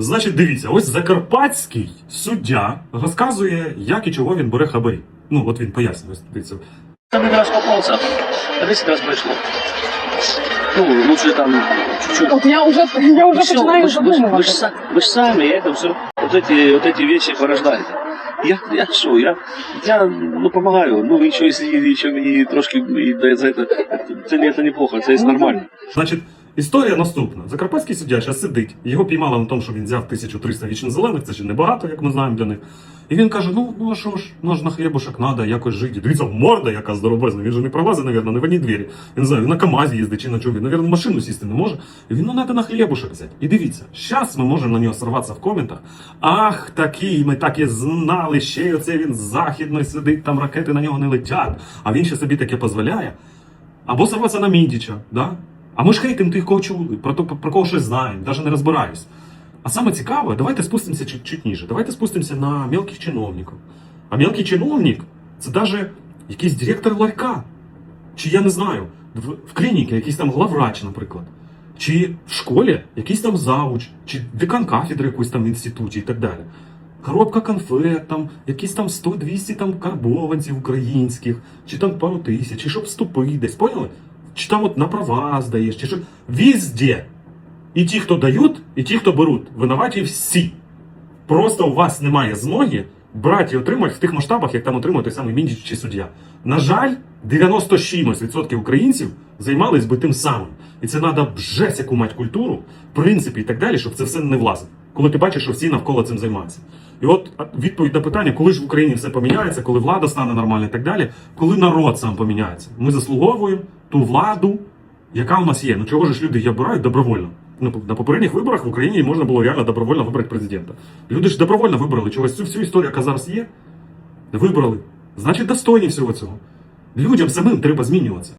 Значить, дивіться, ось закарпатський суддя розказує, як і чого він бере хабарі. Ну, от він пояснює. ось Дивіться. Там один раз попался, а 10 раз прошло. Ну, лучше там чуть-чуть. От я вже я вже Всё, починаю вы, ж- вы, ж- вы, ж, задумуватися. са- вы ж сами это все, вот эти, вот эти вещи порождаете. Я, я що, я, я ну, помогаю, ну, і що, якщо і, що мені трошки і дає за це, це, не- це неплохо, це Ну, нормально. Значить, історія наступна. Закарпатський суддя зараз сидить. Його піймали на тому, що він взяв 1300 вічно-зелених, це ж небагато, як ми знаємо для них. І він каже: ну, ну а що ж, ну ж на хлібушек треба, якось жити. Дивіться, морда яка здоровезна. Він же не пролазить, навірно, не в одній двері. Не знаю, він на КАМАЗі їздить чи на чому. Він, навірно, машину сісти не може. І він, ну, треба на хлібушек взяти. І дивіться, зараз ми можемо на нього сорватися в коментах. Ах, такий, ми так і знали, ще й оце він західний сидить, там ракети на нього не летять, а він ще собі таке дозволяє. Або сорватися на Міндіча, да? А ми ж хейтимо тих, кого чули, про, то, про кого щось знаємо, навіть не розбираюсь. А саме цікаве, давайте спустимося чуть, чуть ніже. Давайте спустимося на мелких чиновників. А мелкий чиновник це навіть якийсь директор ларька. Чи я не знаю, в, клініці якийсь там главврач, наприклад. Чи в школі якийсь там завуч, чи декан кафедри якоїсь там інституті і так далі. Коробка конфет, там, якісь там 100-200 там карбованців українських, чи там пару тисяч, чи щоб вступити десь, поняли? Чи там от на права здаєш, чи що. Везде. І ті, хто дають, і ті, хто беруть, винуваті всі. Просто у вас немає змоги брати і отримати в тих масштабах, як там отримує той самий Міндіч чи суддя. На жаль, 96% українців займались би тим самим. І це треба бжесть яку мати культуру, принципи і так далі, щоб це все не влазить. Коли ти бачиш, що всі навколо цим займаються. І от відповідь на питання, коли ж в Україні все поміняється, коли влада стане нормальна і так далі, коли народ сам поміняється. Ми заслуговуємо ту владу, яка у нас є. Ну чого ж люди її обирають добровольно? Ну, на попередніх виборах в Україні можна було реально добровольно вибрати президента. Люди ж добровольно вибрали чогось цю всю історію, яка зараз є. Вибрали. Значить, достойні всього цього. Людям самим треба змінюватися.